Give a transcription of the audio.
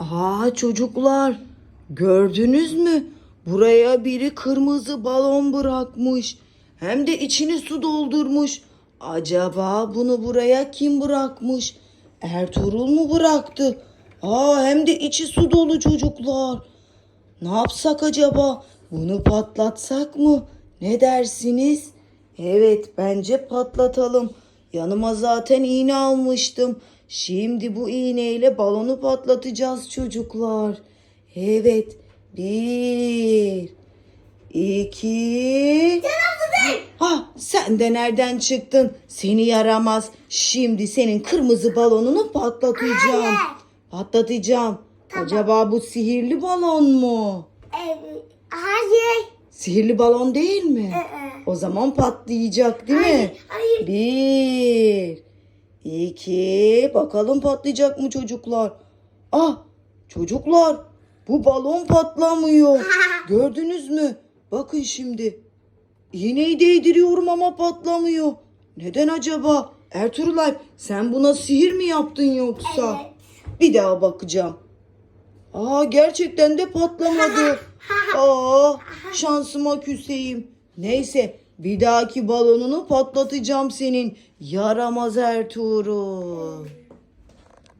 Aa çocuklar gördünüz mü? Buraya biri kırmızı balon bırakmış. Hem de içini su doldurmuş. Acaba bunu buraya kim bırakmış? Ertuğrul mu bıraktı? Aa hem de içi su dolu çocuklar. Ne yapsak acaba? Bunu patlatsak mı? Ne dersiniz? Evet bence patlatalım. Yanıma zaten iğne almıştım. Şimdi bu iğneyle balonu patlatacağız çocuklar. Evet. Bir. iki. Ah sen de nereden çıktın? Seni yaramaz. Şimdi senin kırmızı balonunu patlatacağım. Patlatacağım. Acaba bu sihirli balon mu? Evet. Hayır. Sihirli balon değil mi? Ee, O zaman patlayacak değil mi? Hayır. Bir, iki, bakalım patlayacak mı çocuklar? Ah, çocuklar, bu balon patlamıyor. Gördünüz mü? Bakın şimdi. İğneyi değdiriyorum ama patlamıyor. Neden acaba? Ertuğrul Alp, sen buna sihir mi yaptın yoksa? Evet. Bir daha bakacağım. Aa gerçekten de patlamadı. Aa şansıma küseyim. Neyse bir dahaki balonunu patlatacağım senin. Yaramaz Ertuğrul.